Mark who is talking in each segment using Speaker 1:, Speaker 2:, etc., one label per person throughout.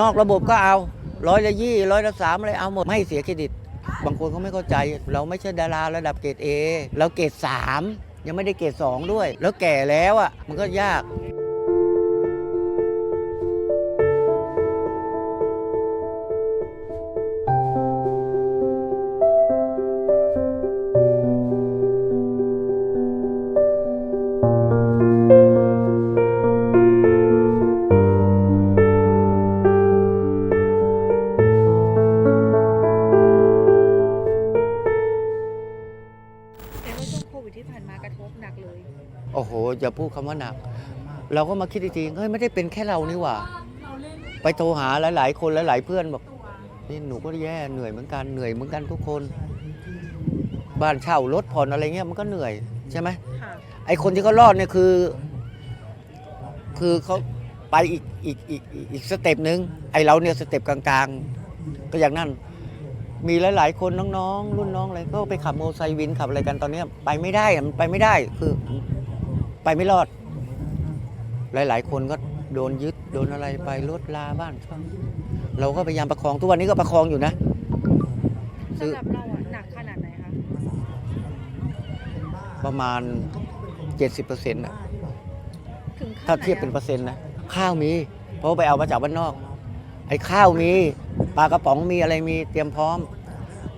Speaker 1: นอกระบบก็เอาร้อยละยี่ร้อยละสามอะไรเอาหมดไม่เสียเครดิต บางคนเขาไม่เข้าใจ เราไม่ใช่ดาราระดับเกรดเอเราเกรดสามยังไม่ได้เกรดสองด้วย แล้วแก่แล้วอะมันก็ยาก อ้โหอย่าพูดคำว่าหนัก เราก็มาคิดอีกทีเฮ้ยไม่ได้เป็นแค่เรานี่หว่า ไปโทรหาหลาย ๆ คนหลาย ๆ เพื่อนบอกนี่หนูก็แย่เหนื่อยเหมือนกันเหนื่อยเหมือนกันทุกคน บ้านเช่ารถผ่อนอะไรเงี้ยมันก็เหนื่อยใช่ไหม
Speaker 2: ค่ะ
Speaker 1: ไอคนที่เขารอดเนี่ยคือ คือเขาไปอีกอีกอีกอีกอีกสเต็ปหนึ่งไอเราเนี่ยสเต็ปกลางๆ ก็อย่างนั้นมีหลาย ๆ คนน้อง ๆ รุ่นน้องอะไรก็ไปขับโมอเตอร์ไซค์วินขับอะไรกันตอนเนี้ยไปไม่ได้อะมันไปไม่ได้คือ ไปไม่รอด หลาย ๆ คนก็โดนยึดโดนอะไรไปรถลาบ้านช่องเราก็พยายามประคองทุกวันนี้ก็ประคองอยู่นะซื้อ
Speaker 2: สำหรับเราอะหนักขนาดไหนคะ
Speaker 1: ประมาณ 70%นะ
Speaker 2: ถึงขั้น
Speaker 1: ถ้าเทียบเป็นเปอร์เซ็นต์นะข้าวมี เพราะว่าไปเอามาจากบ้านนอก ไอ้ข้าวมีปลากระป๋องมีอะไรมีเตรียมพร้อม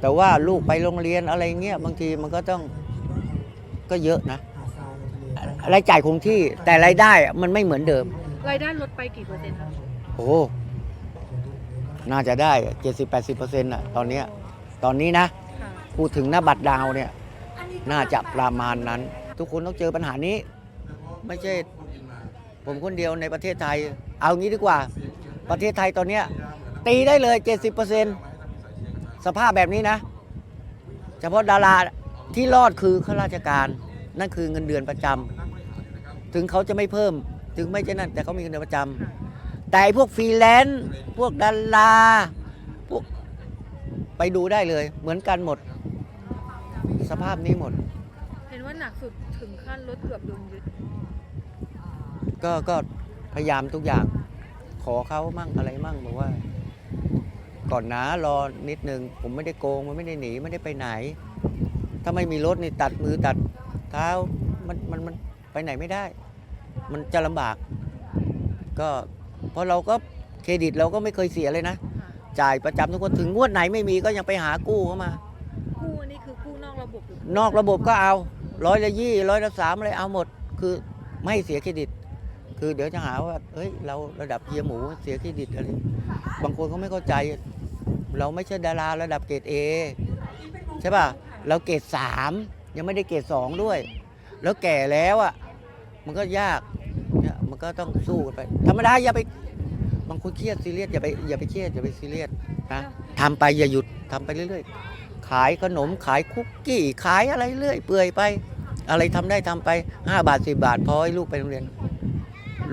Speaker 1: แต่ว่าลูกไปโรงเรียนอะไรเงี้ยบางทีมันก็ต้องก็เยอะนะ รายจ่ายคงที่แต่รายได้อะมันไม่เหมือนเดิม
Speaker 2: รายได้ลดไปกี่เปอร์เซ็นต์คะ
Speaker 1: โอ้น่าจะได้ 70-80%อน่ะตอนเนี้ยตอนนี้นะ
Speaker 2: ค่ะ
Speaker 1: พูดถึงหน้าบัตรดาวเนี่ยน่าจะประมาณนั้น ทุกคนต้องเจอปัญหานี้ ไม่ใช่ผมคนเดียวในประเทศไทย เอางี้ดีกว่า ประเทศไทยตอนเนี้ยตีได้เลย 70%สภาพแบบนี้นะ เฉพาะดาราที่รอดคือข้าราชการ นั่นคือเงินเดือนประจำ ถึงเขาจะไม่เพิ่ม ถึงไม่ใช่นั่นแต่เขามีเงินเดือนประจำแต่ไอ้พวกฟรีแลนซ์พวกดาราพวกไปดูได้เลย เหมือนกันหมด สภาพนี้หมด
Speaker 2: เห็นว่าหนักสุดถึงขั้นรถเกือบโดนยึด
Speaker 1: ก็ก็พยายามทุกอย่าง ขอเขามั่งอะไรมั่งบอกว่า ก่อนนะรอนิดนึง ผมไม่ได้โกงมันไม่ได้หนีไม่ได้ไปไหน ถ้าไม่มีรถนี่ตัดมือตัดเท้ามันมันมัน ไปไหนไม่ได้ มันจะลำบาก ก็เพราะเราก็เครดิตเราก็ไม่เคยเสียเลยนะ
Speaker 2: ค่ะ
Speaker 1: จ่ายประจำทุกคนถึงงวดไหนไม่มีก็ยังไปหากู้เข้ามา
Speaker 2: กู้อันนี้คือกู้นอกระบบหรืกู้
Speaker 1: นอกระบบก็เอาร้อยละยี่ร้อยละสามอะไรเอาหมด คือไม่ให้เสียเครดิต คือเดี๋ยวจะหาว่าเฮ้ยเราระดับเฮียหมูเสียเครดิตอะไรบางคนเขาไม่เข้าใจ เราไม่ใช่ดาราระดับเกรดเอใช่ป่ะเราเกรดสามยังไม่ได้เกรดสองด้วย แล้วแก่แล้วอะ มันก็ยากเนี่ยมันก็ต้องสู้กันไป ธรรมดาอย่าไปบางคนเครียดซีเรียสอย่าไปอย่าไปเครียดอย่าไปซีเรียสนะทำไปอย่าหยุดทำไปเรื่อยๆ ขายขนมขายคุกกี้ขายอะไรเรื่อยเปื่อยไป อะไรทำได้ทำไป5บาท10บาทพอให้ลูกไปโรงเรียน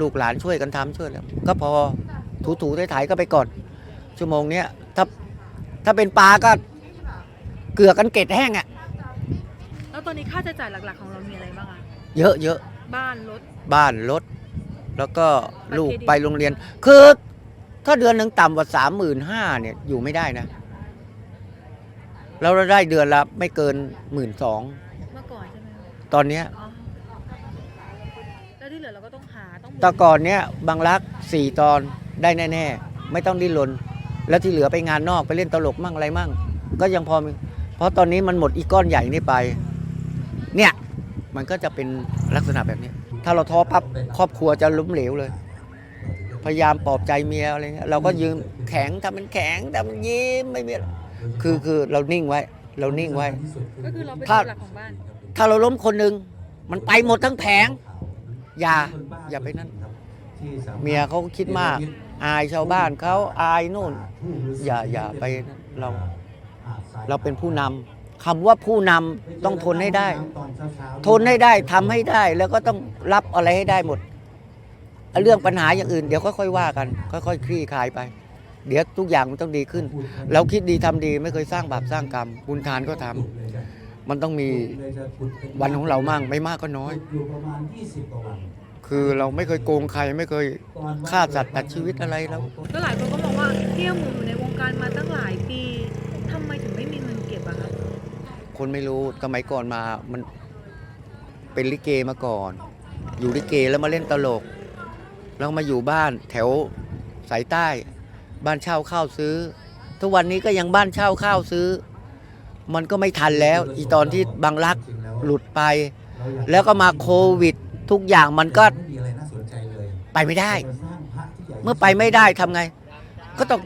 Speaker 1: ลูกหลานช่วยกันทำช่วยแล้วก็พอถูถูๆถ่ายๆก็ไปก่อน ชั่วโมงเนี้ยถ้าถ้าเป็นปลาก็เกลือกันเกล็ดแห้งอะ่ะ
Speaker 2: แล้วตอนนี้ค่าใช้จ่ายหลักๆของเรามีอะไรบ้างอะ
Speaker 1: เยอะเยอะ
Speaker 2: บ้านรถ
Speaker 1: บ้านรถ แล้วก็ลูก
Speaker 2: บัตรเครดิต
Speaker 1: ไปโรงเรียน คือ ถ้าเดือนหนึ่งต่ำกว่าสามหมื่นห้าเนี่ยอยู่ไม่ได้นะเราได้เดือนละไม่เกินหมื่นสอง
Speaker 2: เมื่อก่อนใช่ไหมคะ
Speaker 1: ตอนเนี้ย
Speaker 2: อ๋อแล้วที่เหลือเราก็ต้องหาต้องหมุ
Speaker 1: แต่ก่อนเนี้ยบางรักสี่ตอนได้แน่ๆ ไม่ต้องดิ้นรนแล้วที่เหลือไปงานนอกไปเล่นตลกมั่งอะไรมั่ง ก็ยังพอมีเพราะตอนนี้มันหมดอีก้อนใหญ่นี่ไป เนี่ย มันก็จะเป็นลักษณะแบบนี้ ถ้าเราท้อปั๊บครอบครัวจะล้มเหลวเลย พยายามปลอบใจเมียอะไรเงี้ยเราก็ยืมแข็งทำเป็นแข็งทำเป็นยิ้มไม่มีอะไรคือคือเรานิ่งไว้ เรานิ่งไว้
Speaker 2: ก็คือเราเป็น
Speaker 1: ถ้า
Speaker 2: เสาหลักของบ้าน
Speaker 1: ถ้าเราล้มคนหนึ่งมันไปหมดทั้งแผง อย่าอย่าไปนั่นเมียเขาคิดมาก อายชาวบ้านเขาอายนู่น อย่าอย่าไปนั่นเราเราเป็นผู้นำ คำว่าผู้นำต้องทนให้ได้ ทนให้ได้ทำให้ได้แล้วก็ต้องรับอะไรให้ได้หมด เรื่องปัญหาอย่างอื่นเดี๋ยวค่อยๆว่ากัน ค่อยๆคลี่คลายไป เดี๋ยวทุกอย่างมันต้องดีขึ้น เราคิดดีทำดีไม่เคยสร้างบาปสร้างกรรมบุญทานก็ทำมันต้องมีวันของเรามั่งไม่มากก็น้อย
Speaker 3: อยู่ประมาณ20กว่าวัน
Speaker 1: คคือเราไม่เคยโกงใครไม่เคยฆ่าสัตว์ตัดชีวิตอะไรแล้ว
Speaker 2: แล้วหลายคนก็มองว่าเฮียหมูอยู่ในวงการมาตั้งหลายปีทำไมถึงไม่มีเงินเก็บอะคะ
Speaker 1: คนไม่รู้สมัยก่อนมามันเป็นลิเกมาก่อน อยู่ลิเกแล้วมาเล่นตลก แล้วมาอยู่บ้านแถวสายใต้ บ้านเช่าข้าวซื้อ ทุกวันนี้ก็ยังบ้านเช่าข้าวซื้อ มันก็ไม่ทันแล้ว อีตอนที่บางรักหลุดไป แล้วก็มาโควิด ทุกอย่างมันก็
Speaker 3: ไป
Speaker 1: ไม่ได้ เมื่อไปไม่ได้ทำไง ก็ต้อง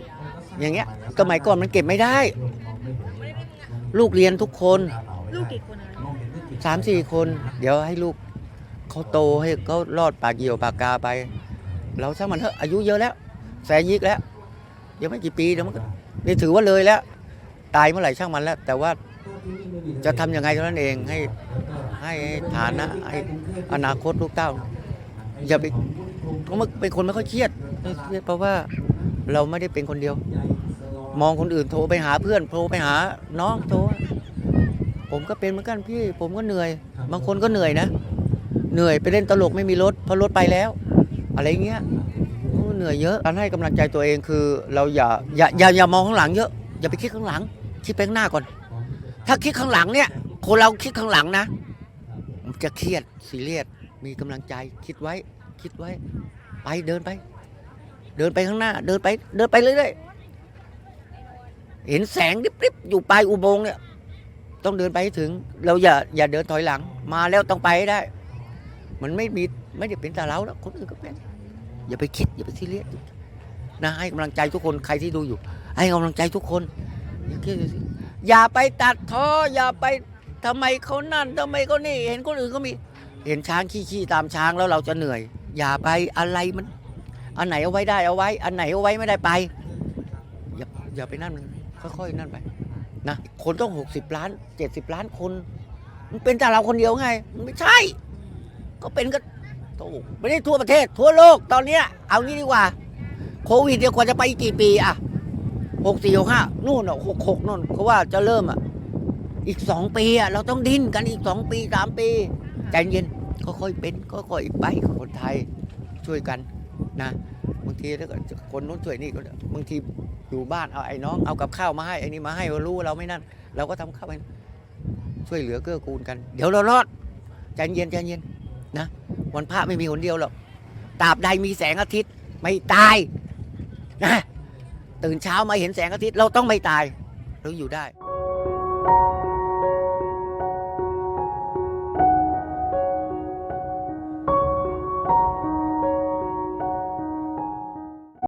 Speaker 1: อย่างเงี้ยสมัยก่อนมันเก็บไม่ได้ ลูกเรียนทุกคน
Speaker 2: ลูกกี่คนอะ
Speaker 1: สามสี่คน เดี๋ยวให้ลูกเขาโตให้เขารอดปากเหี่ยวปากกาไป เราช่างมันเถอะอายุเยอะแล้ว แสนยิกแล้วยังไม่กี่ปีเดี๋ยวมันก็นี่ถือว่าเลยแล้ว ตายเมื่อไหร่ช่างมันแล้ว แต่ว่าจะทำยังไงเท่านั้นเองให้ให้ฐานะให้อนาคตลูกเต้า อย่าไปเพราะมันเป็นคนไม่ค่อยเครียดไม่เครียดเพราะว่าเราไม่ได้เป็นคนเดียว มองคนอื่นโทรไปหาเพื่อนโทรไปหาน้องโทรผมก็เป็นเหมือนกันพี่ ผมก็เหนื่อย บางคนก็เหนื่อยนะ เหนื่อยไปเล่นตลกไม่มีรถเพราะรถไปแล้ว อะไรเงี้ยโอ้เหนื่อยเยอะการให้กำลังใจตัวเองคือ เราอย่าอย่าอย่าอย่ามองข้างหลังเยอะอย่าไปคิดข้างหลัง คิดไปข้างหน้าก่อน ถ้าคิดข้างหลังเนี่ย คนเราคิดข้างหลังนะมันจะเครียดซีเรียสมีกำลังใจคิดไว้ คิดไว้ ไปเดินไป เดินไปข้างหน้า เดินไป เดินไปเรื่อยๆ เห็นแสงริบๆอยู่ปลายอุโมงค์เนี่ยต้องเดินไปให้ถึง เราอย่าอย่าเดินถอยหลัง มาแล้วต้องไปให้ได้ มันไม่มีไม่ได้เป็นแต่เราแล้วคนอื่นก็เป็น อย่าไปคิด อย่าไปซีเรียสนะให้กำลังใจทุกคนใครที่ดูอยู่ ให้กำลังใจทุกคน อย่าไปตัดท้ออย่าไปทำไมเขานั่นทำไมเขานี่ เห็นคนอื่นเขามี เห็นช้างขี้ๆตามช้างแล้วเราจะเหนื่อย อย่าไปอะไรมัน อันไหนเอาไว้ได้เอาไว้ อันไหนเอาไว้ไม่ได้ไป อย่าอย่าไปนั่นมัน ค่อยๆ นั่นไปนะคนต้องหกสิบล้านเจ็ดสิบล้านคน มันเป็นแต่เราคนเดียวไง มันไม่ใช่ ก็เป็นก็โตไม่ได้ทั่วประเทศ ทั่วโลกตอนเนี้ยเอางี้ดีกว่า โควิดเดียวกว่าจะไปอีกกี่ปีอะหกสี่หกห้านู่นอะหกหกนู่นเขาว่าจะเริ่มอะอีกสองปีอะเราต้องดิ้นกันอีกสองปีสามปีใจเย็นค่อยๆเป็นค่อยๆไปคนไทยช่วยกันนะ บางทีถ้าเกิดคนนู้นช่วยนี่ก็บางทีอยู่บ้านเอาไอ้น้องเอากับข้าวมาให้ไอ้นี่มาให้เรารู้เราไม่นั่น เราก็ทำข้าวให้ช่วยเหลือเกื้อกูลกัน เดี๋ยวเรารอดใจเย็นใจเย็นนะวันพระไม่มีคนเดียวหรอกตราบใดมีแสงอาทิตย์ไม่ตายนะตื่นเช้ามาเห็นแสงอาทิตย์เราต้องไม่ตายเราอยู่ได้